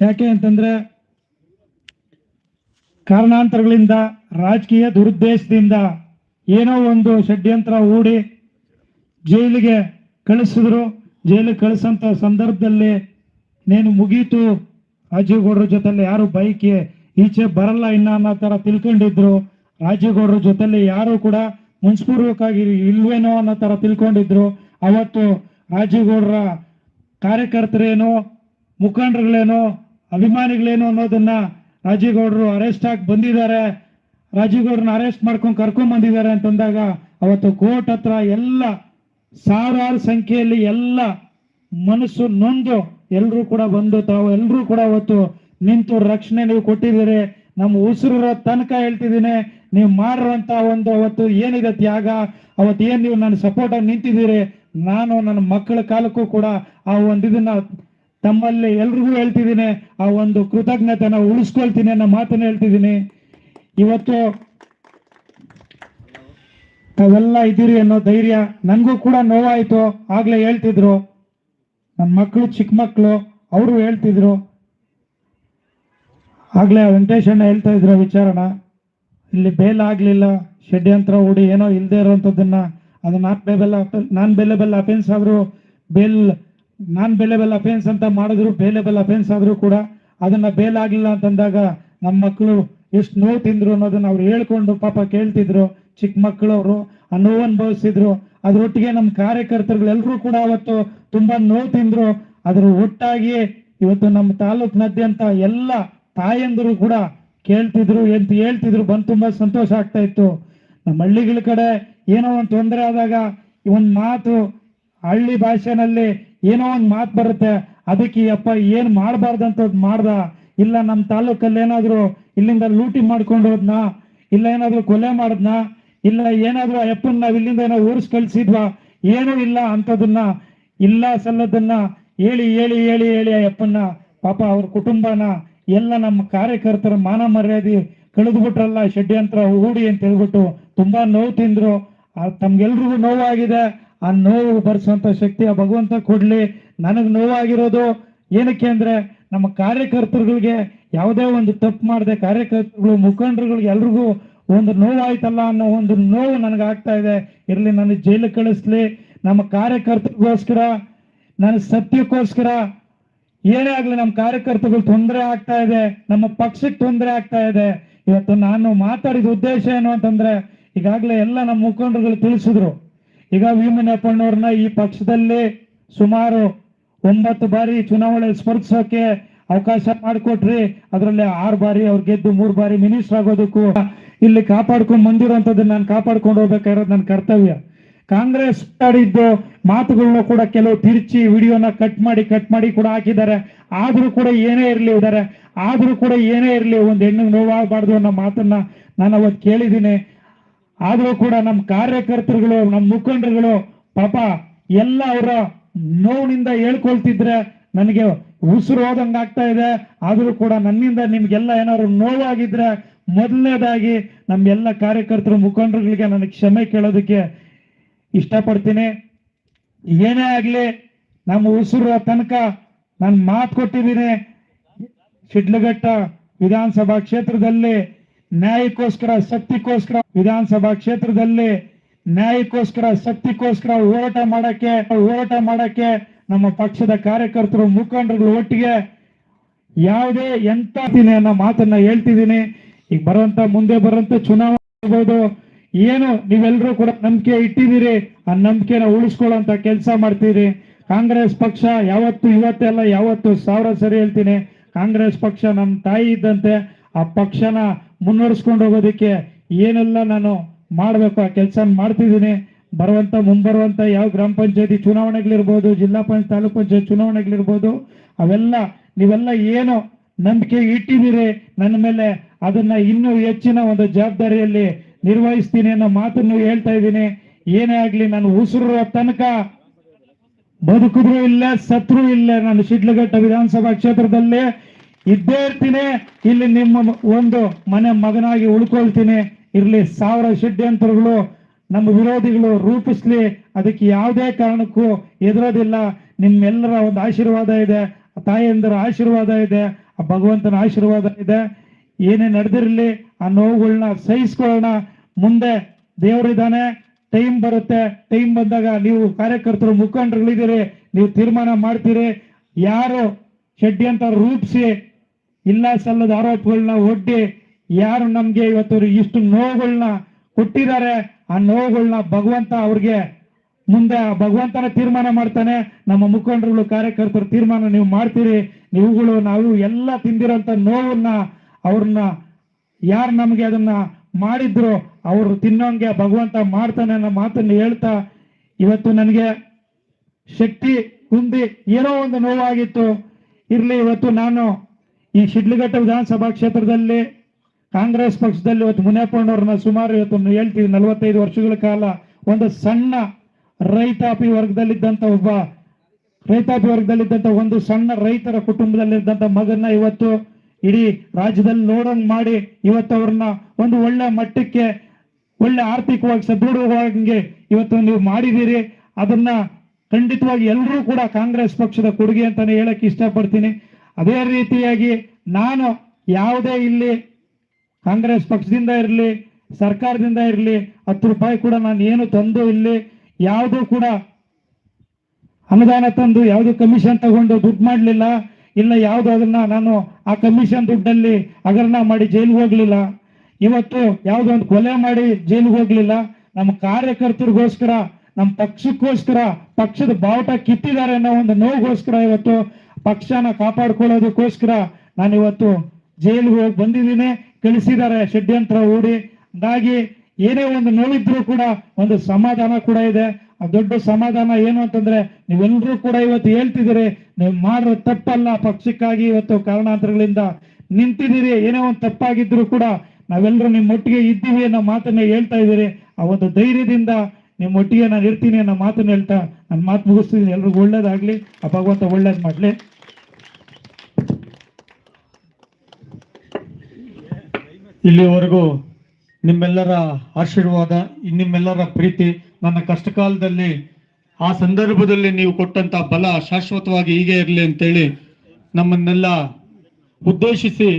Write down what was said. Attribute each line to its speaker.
Speaker 1: ಯಾಕೆ ಅಂತಂದ್ರೆ ಕಾರಣಾಂತರಗಳಿಂದ ರಾಜಕೀಯ ದುರುದ್ದೇಶದಿಂದ ಏನೋ ಒಂದು ಷಡ್ಯಂತ್ರ ಹೂಡಿ ಜೈಲಿಗೆ ಕಳಿಸಿದ್ರು. ಜೈಲಿಗೆ ಕಳಿಸಂತ ಸಂದರ್ಭದಲ್ಲಿ ನೇನು ಮುಗೀತು. ರಾಜೀವ್ ಗೌಡ್ರ ಜೊತೆಲಿ ಯಾರು ಬೈಕ್ ಈಚೆ ಬರಲ್ಲ ಇನ್ನ ಅನ್ನೋ ತರ ತಿಳ್ಕೊಂಡಿದ್ರು. ರಾಜೀವ್ ಗೌಡ್ರ ಜೊತೆಲಿ ಯಾರು ಕೂಡ ಮುನ್ಸ್ಪೂರ್ವಕವಾಗಿ ಇಲ್ವೇನೋ ಅನ್ನೋ ತರ ತಿಳ್ಕೊಂಡಿದ್ರು. ಅವತ್ತು ರಾಜೀವ್ ಗೌಡ್ರ ಕಾರ್ಯಕರ್ತರೇನೋ ಮುಖಂಡರುಗಳೇನೋ ಅಭಿಮಾನಿಗಳೇನೋ ಅನ್ನೋದನ್ನ ರಾಜೀಗೌಡರು ಅರೆಸ್ಟ್ ಆಗಿ ಬಂದಿದ್ದಾರೆ. ರಾಜೀಗೌಡ್ರನ್ನ ಅರೆಸ್ಟ್ ಮಾಡ್ಕೊಂಡು ಕರ್ಕೊಂಡ್ ಬಂದಿದ್ದಾರೆ ಅಂತಂದಾಗ ಅವತ್ತು ಕೋರ್ಟ್ ಹತ್ರ ಎಲ್ಲ ಸಾವಿರಾರು ಸಂಖ್ಯೆಯಲ್ಲಿ ಎಲ್ಲ ಮನಸ್ಸು ನೊಂದು ಎಲ್ಲರೂ ಕೂಡ ಬಂದು ತಾವು ಎಲ್ಲರೂ ಕೂಡ ಅವತ್ತು ನಿಂತು ರಕ್ಷಣೆ ನೀವು ಕೊಟ್ಟಿದ್ದೀರಿ. ನಮ್ಮ ಉಸಿರಿರೋ ತನಕ ಹೇಳ್ತಿದ್ದೀನಿ, ನೀವು ಮಾಡಿರುವಂತ ಒಂದು ಅವತ್ತು ಏನಿದೆ ತ್ಯಾಗ? ಅವತ್ತು ಏನು ನೀವು ನನ್ನ ಸಪೋರ್ಟ್ ಆಗಿ ನಿಂತಿದ್ದೀರಿ? ನಾನು ನನ್ನ ಮಕ್ಕಳ ಕಾಲಕ್ಕೂ ಕೂಡ ಆ ಒಂದು ಇದನ್ನ ತಮ್ಮಲ್ಲಿ ಎಲ್ರಿಗೂ ಹೇಳ್ತಿದ್ದೀನಿ, ಆ ಒಂದು ಕೃತಜ್ಞತೆನ ಉಳಿಸ್ಕೊಳ್ತೀನಿ ಅನ್ನೋ ಮಾತನ್ನು ಹೇಳ್ತಿದ್ದೀನಿ. ಇವತ್ತು ತಾವೆಲ್ಲ ಇದ್ದೀರಿ ಅನ್ನೋ ಧೈರ್ಯ ನನಗೂ ಕೂಡ ನೋವಾಯಿತು, ಆಗ್ಲೇ ಹೇಳ್ತಿದ್ರು. ನನ್ನ ಮಕ್ಕಳು ಚಿಕ್ಕ ಮಕ್ಕಳು ಅವರು ಹೇಳ್ತಿದ್ರು. ಆಗ್ಲೇ ವೆಂಕಟೇಶಣ್ಣ ಹೇಳ್ತಾ ಇದ್ರ ವಿಚಾರಣ ಇಲ್ಲಿ ಬೇಲ್ ಆಗಲಿಲ್ಲ ಷಡ್ಯಂತ್ರ ಹೂಡಿ ಏನೋ ಇಲ್ಲದೆ ಇರೋಂಥದ್ದನ್ನ. ಅದು ನಾಟ್ ನಾನು ನಾನ್ ಬೇಲೆಬಲ್ ಅಫೆನ್ಸ್ ಆದರೂ ಬೇಲ್ ನಾನ್ ಬೇಲೆಬಲ್ ಅಫೆನ್ಸ್ ಅಂತ ಮಾಡಿದ್ರು ಬೇಲೆಬಲ್ ಅಫೆನ್ಸ್ ಆದ್ರೂ ಕೂಡ ಅದನ್ನ ಬೇಲ್ ಆಗ್ಲಿಲ್ಲ ಅಂತಂದಾಗ ನಮ್ಮ ಮಕ್ಕಳು ಎಷ್ಟು ನೋವು ತಿಂದ್ರು ಅನ್ನೋದನ್ನ ಅವ್ರು ಹೇಳ್ಕೊಂಡು ಪಾಪ ಕೇಳ್ತಿದ್ರು. ಚಿಕ್ಕ ಮಕ್ಕಳು ಅವರು ಆ ನೋವು ಅನುಭವಿಸಿದ್ರು. ಅದ್ರೊಟ್ಟಿಗೆ ನಮ್ಮ ಕಾರ್ಯಕರ್ತರುಗಳೆಲ್ಲರೂ ಕೂಡ ಅವತ್ತು ತುಂಬಾ ನೋವು ತಿಂದ್ರು. ಅದ್ರ ಒಟ್ಟಾಗಿಯೇ ಇವತ್ತು ನಮ್ಮ ತಾಲೂಕಿನಾದ್ಯಂತ ಎಲ್ಲ ತಾಯಂದರು ಕೂಡ ಕೇಳ್ತಿದ್ರು, ಎಂತ ಹೇಳ್ತಿದ್ರು, ಬಂದು ತುಂಬಾ ಸಂತೋಷ ಆಗ್ತಾ ಇತ್ತು. ನಮ್ಮ ಹಳ್ಳಿಗಳ ಕಡೆ ಏನೋ ಒಂದು ತೊಂದರೆ ಆದಾಗ ಒಂದು ಮಾತು ಹಳ್ಳಿ ಭಾಷೆನಲ್ಲಿ ಏನೋ ಒಂದ್ ಮಾತು ಬರುತ್ತೆ, ಅದಕ್ಕೆ ಅಪ್ಪ ಏನ್ ಮಾಡಬಾರ್ದಂತದ್ ಮಾಡ್ದ? ಇಲ್ಲ ನಮ್ಮ ತಾಲೂಕಲ್ಲಿ ಏನಾದ್ರು ಇಲ್ಲಿಂದ ಲೂಟಿ ಮಾಡ್ಕೊಂಡು ಹೋದ್ನ? ಇಲ್ಲ ಏನಾದ್ರು ಕೊಲೆ ಮಾಡದ್ನ? ಇಲ್ಲ ಏನಾದ್ರು ಅಪ್ಪನ್ ನಾವ್ ಇಲ್ಲಿಂದ ಏನೋ ಊರ್ಸ್ ಕಳ್ಸಿದ್ವಾ? ಏನೂ ಇಲ್ಲ ಅಂತದನ್ನ, ಇಲ್ಲ ಸಲ್ಲದನ್ನ ಹೇಳಿ ಹೇಳಿ ಹೇಳಿ ಹೇಳಿ ಅಪ್ಪನ್ನ, ಪಾಪ ಅವ್ರ ಕುಟುಂಬನ ಎಲ್ಲ ನಮ್ಮ ಕಾರ್ಯಕರ್ತರ ಮಾನ ಮರ್ಯಾದೆ ಕಳೆದ್ಬಿಟ್ರಲ್ಲ, ಷಡ್ಯಂತ್ರ ಹೂಡಿ ಅಂತ ಹೇಳ್ಬಿಟ್ಟು ತುಂಬಾ ನೋವು ತಿಂದ್ರು. ತಮ್ಗೆಲ್ರಿಗೂ ನೋವಾಗಿದೆ. ಆ ನೋವು ಬರ್ಸುವಂತ ಶಕ್ತಿ, ಆ ಭಗವಂತ ಕೊಡಲಿ ನನಗೆ ನೋವಾಗಿರೋದು ಏನಕ್ಕೆ ಅಂದ್ರೆ ನಮ್ಮ ಕಾರ್ಯಕರ್ತರುಗಳಿಗೆ ಯಾವುದೇ ಒಂದು ತಪ್ಪು ಮಾಡದೆ, ಕಾರ್ಯಕರ್ತರುಗಳು, ಮುಖಂಡರುಗಳಿಗೆ ಎಲ್ರಿಗೂ ಒಂದು ನೋವಾಯ್ತಲ್ಲ ಅನ್ನೋ ಒಂದು ನೋವು ನನಗೆ ಆಗ್ತಾ ಇದೆ. ಇರ್ಲಿ, ನನ್ನ ಜೈಲು ಕಳಿಸ್ಲಿ. ನಮ್ಮ ಕಾರ್ಯಕರ್ತರಿಗೋಸ್ಕರ, ನನ್ನ ಸತ್ಯಕ್ಕೋಸ್ಕರ ಏನೇ ಆಗಲಿ ನಮ್ಮ ಕಾರ್ಯಕರ್ತರುಗಳು ತೊಂದರೆ ಆಗ್ತಾ ಇದೆ, ನಮ್ಮ ಪಕ್ಷಕ್ಕೆ ತೊಂದರೆ ಆಗ್ತಾ ಇದೆ. ಇವತ್ತು ನಾನು ಮಾತಾಡಿದ ಉದ್ದೇಶ ಏನು ಅಂತಂದ್ರೆ, ಈಗಾಗಲೇ ಎಲ್ಲ ನಮ್ಮ ಮುಖಂಡರುಗಳು ತಿಳಿಸಿದ್ರು. ಈಗ ವೀಮನಪ್ಪಣ್ಣವ್ರನ್ನ ಈ ಪಕ್ಷದಲ್ಲಿ ಸುಮಾರು ಒಂಬತ್ತು ಬಾರಿ ಚುನಾವಣೆ ಸ್ಪರ್ಧಿಸೋಕೆ ಅವಕಾಶ ಮಾಡಿಕೊಟ್ರಿ. ಅದರಲ್ಲಿ ಆರು ಬಾರಿ ಅವ್ರು ಗೆದ್ದು ಮೂರು ಬಾರಿ ಮಿನಿಸ್ಟರ್ ಆಗೋದಕ್ಕೂ ಇಲ್ಲಿ ಕಾಪಾಡ್ಕೊಂಡು ಬಂದಿರೋಂಥದ್ದನ್ನ ನಾನು ಕಾಪಾಡ್ಕೊಂಡು ಹೋಗ್ಬೇಕಾಗಿರೋದು ನನ್ನ ಕರ್ತವ್ಯ. ಕಾಂಗ್ರೆಸ್ ಆಡಿದ್ದು ಮಾತುಗಳನ್ನ ಕೂಡ ಕೆಲವು ತಿರುಚಿ ವಿಡಿಯೋನ ಕಟ್ ಮಾಡಿ ಕಟ್ ಮಾಡಿ ಕೂಡ ಹಾಕಿದ್ದಾರೆ. ಆದ್ರೂ ಕೂಡ ಏನೇ ಇರಲಿ ಇದಾರೆ ಆದ್ರೂ ಕೂಡ ಏನೇ ಇರಲಿ ಒಂದು ಹೆಣ್ಣು ನೋವಾಗಬಾರ್ದು ಅನ್ನೋ ಮಾತನ್ನ ನಾನು ಅವತ್ತು ಕೇಳಿದ್ದೀನಿ. ಆದ್ರೂ ಕೂಡ ನಮ್ಮ ಕಾರ್ಯಕರ್ತರುಗಳು, ನಮ್ಮ ಮುಖಂಡರುಗಳು, ಪಾಪ ಎಲ್ಲ ಅವರ ನೋವಿನಿಂದ ಹೇಳ್ಕೊಳ್ತಿದ್ರೆ ನನಗೆ ಉಸಿರು ಹೋದಂಗೆ ಆಗ್ತಾ ಇದೆ. ಆದರೂ ಕೂಡ ನನ್ನಿಂದ ನಿಮ್ಗೆಲ್ಲ ಏನಾದ್ರು ನೋವಾಗಿದ್ರೆ ಮೊದಲನೇದಾಗಿ ನಮ್ಮ ಎಲ್ಲ ಕಾರ್ಯಕರ್ತರು, ಮುಖಂಡರುಗಳಿಗೆ ನನಗೆ ಕ್ಷಮೆ ಕೇಳೋದಕ್ಕೆ ಇಷ್ಟಪಡ್ತೀನಿ. ಏನೇ ಆಗಲಿ, ನಮ್ಮ ಉಸಿರು ತನಕ ನಾನು ಮಾತು ಕೊಟ್ಟಿದ್ದೀನಿ. ಶಿಡ್ಲಘಟ್ಟ ವಿಧಾನಸಭಾ ಕ್ಷೇತ್ರದಲ್ಲಿ ನ್ಯಾಯಕ್ಕೋಸ್ಕರ ಶಕ್ತಿಗೋಸ್ಕರ ವಿಧಾನಸಭಾ ಕ್ಷೇತ್ರದಲ್ಲಿ ನ್ಯಾಯಕ್ಕೋಸ್ಕರ ಶಕ್ತಿಗೋಸ್ಕರ ಹೋರಾಟ ಮಾಡಕ್ಕೆ ಹೋರಾಟ ಮಾಡಕ್ಕೆ ನಮ್ಮ ಪಕ್ಷದ ಕಾರ್ಯಕರ್ತರು, ಮುಖಂಡರುಗಳು ಒಟ್ಟಿಗೆ ಯಾವುದೇ ಎಂತ ಅನ್ನೋ ಮಾತನ್ನ ಹೇಳ್ತಿದ್ದೀನಿ. ಈಗ ಬರುವಂತ, ಮುಂದೆ ಬರುವಂತ ಚುನಾವಣೆ ಏನು, ನೀವೆಲ್ಲರೂ ಕೂಡ ನಂಬಿಕೆ ಇಟ್ಟಿದ್ದೀರಿ. ಆ ನಂಬಿಕೆನ ಉಳಿಸ್ಕೊಳ್ಳೋಂತ ಕೆಲಸ ಮಾಡ್ತೀರಿ. ಕಾಂಗ್ರೆಸ್ ಪಕ್ಷ ಯಾವತ್ತು ಇವತ್ತೆಲ್ಲ ಯಾವತ್ತು ಸಾವಿರ ಸರಿ ಹೇಳ್ತೀನಿ. ಕಾಂಗ್ರೆಸ್ ಪಕ್ಷ ನಮ್ಮ ತಾಯಿ ಇದ್ದಂತೆ, ಆ ಪಕ್ಷನ ಮುನ್ನಡೆಸ್ಕೊಂಡು ಹೋಗೋದಕ್ಕೆ ಏನೆಲ್ಲ ನಾನು ಮಾಡಬೇಕು, ಆ ಕೆಲಸ ಮಾಡ್ತಿದ್ದೀನಿ. ಬರುವಂತ, ಮುಂಬರುವಂತ ಯಾವ ಗ್ರಾಮ ಪಂಚಾಯತಿ ಚುನಾವಣೆಗಳಿರ್ಬೋದು, ಜಿಲ್ಲಾ ಪಂಚಾಯತ್ ತಾಲೂಕ್ ಪಂಚಾಯತ್ ಚುನಾವಣೆಗಳಿರ್ಬೋದು, ಅವೆಲ್ಲ ನೀವೆಲ್ಲ ಏನು ನಂಬಿಕೆ ಇಟ್ಟಿದ್ದೀರಿ, ನನ್ನ ಮೇಲೆ ಅದನ್ನ ಇನ್ನೂ ಹೆಚ್ಚಿನ ಒಂದು ಜವಾಬ್ದಾರಿಯಲ್ಲಿ ನಿರ್ವಹಿಸ್ತೀನಿ ಅನ್ನೋ ಮಾತನ್ನು ಹೇಳ್ತಾ ಇದ್ದೀನಿ. ಏನೇ ಆಗ್ಲಿ, ನಾನು ಉಸಿರು ತನಕ ಬದುಕಿದ್ರು ಇಲ್ಲ ಸತ್ರು ಇಲ್ಲ. ನಾನು ಶಿಡ್ಲಘಟ್ಟ ವಿಧಾನಸಭಾ ಕ್ಷೇತ್ರದಲ್ಲಿ ಇದ್ದೇ ಇರ್ತೀನಿ. ಇಲ್ಲಿ ನಿಮ್ಮ ಒಂದು ಮನೆ ಮಗನಾಗಿ ಉಳ್ಕೊಳ್ತೀನಿ. ಇರಲಿ ಸಾವಿರ ಷಡ್ಯಂತ್ರಗಳು ನಮ್ಮ ವಿರೋಧಿಗಳು ರೂಪಿಸ್ಲಿ. ಅದಕ್ಕೆ ಯಾವುದೇ ಕಾರಣಕ್ಕೂ ಎದುರೋದಿಲ್ಲ ನಿಮ್ಮೆಲ್ಲರ ಒಂದು ಆಶೀರ್ವಾದ ಇದೆ. ತಾಯಿಯಂದರ ಆಶೀರ್ವಾದ ಇದೆ. ಆ ಭಗವಂತನ ಆಶೀರ್ವಾದ ಇದೆ. ಏನೇ ನಡೆದಿರಲಿ ಆ ನೋವುಗಳನ್ನ ಸಹಿಸ್ಕೊಳ್ಳೋಣ. ಮುಂದೆ ದೇವರಿದ್ದಾನೆ. ಟೈಮ್ ಬರುತ್ತೆ. ಟೈಮ್ ಬಂದಾಗ ನೀವು ಕಾರ್ಯಕರ್ತರು ಮುಖಂಡರುಗಳಿದ್ದೀರಿ. ನೀವು ತೀರ್ಮಾನ ಮಾಡ್ತೀರಿ. ಯಾರು ಷಡ್ಯಂತರ ರೂಪಿಸಿ ಇಲ್ಲ ಸಲ್ಲದ ಆರೋಪಗಳನ್ನ ಒಡ್ಡಿ ಯಾರು ನಮ್ಗೆ ಇವತ್ತು ಇಷ್ಟು ನೋವುಗಳನ್ನ ಕೊಟ್ಟಿದ್ದಾರೆ, ಆ ನೋವುಗಳನ್ನ ಭಗವಂತ ಅವ್ರಿಗೆ ಮುಂದೆ ಭಗವಂತನ ತೀರ್ಮಾನ ಮಾಡ್ತಾನೆ. ನಮ್ಮ ಮುಖಂಡರುಗಳು, ಕಾರ್ಯಕರ್ತರು ತೀರ್ಮಾನ ನೀವು ಮಾಡ್ತೀರಿ. ನೀವುಗಳು ನಾವು ಎಲ್ಲ ತಿಂದಿರೋಂಥ ನೋವನ್ನ ಅವ್ರನ್ನ ಯಾರು ನಮಗೆ ಅದನ್ನ ಮಾಡಿದ್ರು ಅವರು ತಿನ್ನೋಂಗೆ ಭಗವಂತ ಮಾಡ್ತಾನೆ ಅನ್ನೋ ಮಾತನ್ನು ಹೇಳ್ತಾ ಇವತ್ತು ನನಗೆ ಶಕ್ತಿ ಕುಂದಿ ಏನೋ ಒಂದು ನೋವಾಗಿತ್ತು. ಇರಲಿ, ಇವತ್ತು ನಾನು ಈ ಶಿಡ್ಲಘಟ್ಟ ವಿಧಾನಸಭಾ ಕ್ಷೇತ್ರದಲ್ಲಿ ಕಾಂಗ್ರೆಸ್ ಪಕ್ಷದಲ್ಲಿ ಇವತ್ತು ಮುನಿಯಪ್ಪಣ್ಣವ್ರನ್ನ ಸುಮಾರು ಇವತ್ತು ಹೇಳ್ತೀವಿ, ನಲವತ್ತೈದು ವರ್ಷಗಳ ಕಾಲ ಒಂದು ಸಣ್ಣ ರೈತಾಪಿ ವರ್ಗದಲ್ಲಿದ್ದಂಥ ಒಬ್ಬ, ರೈತಾಪಿ ವರ್ಗದಲ್ಲಿದ್ದಂಥ ಒಂದು ಸಣ್ಣ ರೈತರ ಕುಟುಂಬದಲ್ಲಿದ್ದಂಥ ಮಗನ್ನ ಇವತ್ತು ಇಡೀ ರಾಜ್ಯದಲ್ಲಿ ನೋಡಂಗ್ ಮಾಡಿ ಇವತ್ತು ಅವ್ರನ್ನ ಒಂದು ಒಳ್ಳೆ ಮಟ್ಟಕ್ಕೆ, ಒಳ್ಳೆ ಆರ್ಥಿಕವಾಗಿ ಸದೃಢವಾಗಿ ಇವತ್ತು ನೀವು ಮಾಡಿದ್ದೀರಿ. ಅದನ್ನ ಖಂಡಿತವಾಗಿ ಎಲ್ಲರೂ ಕೂಡ ಕಾಂಗ್ರೆಸ್ ಪಕ್ಷದ ಕೊಡುಗೆ ಅಂತಾನೆ ಹೇಳಕ್ ಇಷ್ಟಪಡ್ತೀನಿ. ಅದೇ ರೀತಿಯಾಗಿ ನಾನು ಯಾವುದೇ ಇಲ್ಲಿ ಕಾಂಗ್ರೆಸ್ ಪಕ್ಷದಿಂದ ಇರಲಿ, ಸರ್ಕಾರದಿಂದ ಇರಲಿ, ಹತ್ತು ರೂಪಾಯಿ ಕೂಡ ನಾನು ಏನು ತಂದು ಇಲ್ಲಿ ಯಾವುದು ಕೂಡ ಅನುದಾನ ತಂದು ಯಾವುದು ಕಮಿಷನ್ ತಗೊಂಡು ದುಡ್ಡು ಮಾಡಲಿಲ್ಲ, ಇಲ್ಲ ಯಾವುದು ಅದನ್ನ ನಾನು ಆ ಕಮಿಷನ್ ದುಡ್ಡಲ್ಲಿ ಹಗರಣ ಮಾಡಿ ಜೈಲಿಗೆ ಹೋಗ್ಲಿಲ್ಲ. ಇವತ್ತು ಯಾವುದೋ ಒಂದು ಕೊಲೆ ಮಾಡಿ ಜೈಲಿಗೆ ಹೋಗ್ಲಿಲ್ಲ. ನಮ್ಮ ಕಾರ್ಯಕರ್ತರಿಗೋಸ್ಕರ, ನಮ್ಮ ಪಕ್ಷಕ್ಕೋಸ್ಕರ, ಪಕ್ಷದ ಬಾವುಟ ಕಿತ್ತಿದ್ದಾರೆ ಅನ್ನೋ ಒಂದು ನೋವುಗೋಸ್ಕರ ಇವತ್ತು ಪಕ್ಷನ ಕಾಪಾಡ್ಕೊಳ್ಳೋದಕ್ಕೋಸ್ಕರ ನಾನು ಇವತ್ತು ಜೈಲಿಗೆ ಹೋಗಿ ಬಂದಿದ್ದೀನಿ. ಕಳಿಸಿದ್ದಾರೆ ಷಡ್ಯಂತ್ರ ಓಡಿ ಹಂಗಾಗಿ ಏನೇ ಒಂದು ನೋವಿದ್ರು ಕೂಡ ಒಂದು ಸಮಾಧಾನ ಕೂಡ ಇದೆ. ಆ ದೊಡ್ಡ ಸಮಾಧಾನ ಏನು ಅಂತಂದ್ರೆ ನೀವೆಲ್ಲರೂ ಕೂಡ ಇವತ್ತು ಹೇಳ್ತಿದ್ದೀರಿ, ನೀವು ಮಾಡಿರೋ ತಪ್ಪಲ್ಲ, ಪಕ್ಷಕ್ಕಾಗಿ ಇವತ್ತು ಕಾರಣಾಂತರಗಳಿಂದ ನಿಂತಿದ್ದೀರಿ. ಏನೇ ಒಂದು ತಪ್ಪಾಗಿದ್ರು ಕೂಡ ನಾವೆಲ್ಲರೂ ನಿಮ್ಮೊಟ್ಟಿಗೆ ಇದ್ದೀವಿ ಅನ್ನೋ ಮಾತನ್ನ ಹೇಳ್ತಾ ಇದ್ದೀರಿ. ಆ ಒಂದು ಧೈರ್ಯದಿಂದ ನಿಮ್ಮೊಟ್ಟಿಗೆ ನಾನು ಇರ್ತೀನಿ ಅನ್ನೋ ಮಾತನ್ನ ಹೇಳ್ತಾ, ನನ್ನ ಮಾತು ಮುಗಿಸ್ತೀನಿ. ಎಲ್ರಿಗೂ ಒಳ್ಳೇದಾಗ್ಲಿ. ಆ ಭಗವಂತ ಒಳ್ಳೇದು ಮಾಡ್ಲಿ.
Speaker 2: ಇಲ್ಲಿವರೆಗೂ ನಿಮ್ಮೆಲ್ಲರ ಆಶೀರ್ವಾದ ನಿಮ್ಮೆಲ್ಲರ ಪ್ರೀತಿ ನನ್ನ ಕಷ್ಟಕಾಲದಲ್ಲಿ, ಆ ಸಂದರ್ಭದಲ್ಲಿ ನೀವು ಕೊಟ್ಟಂತ ಬಲ ಶಾಶ್ವತವಾಗಿ ಹೀಗೆ ಇರಲಿ ಅಂತೇಳಿ ನಮ್ಮನ್ನೆಲ್ಲ ಉದ್ದೇಶಿಸಿ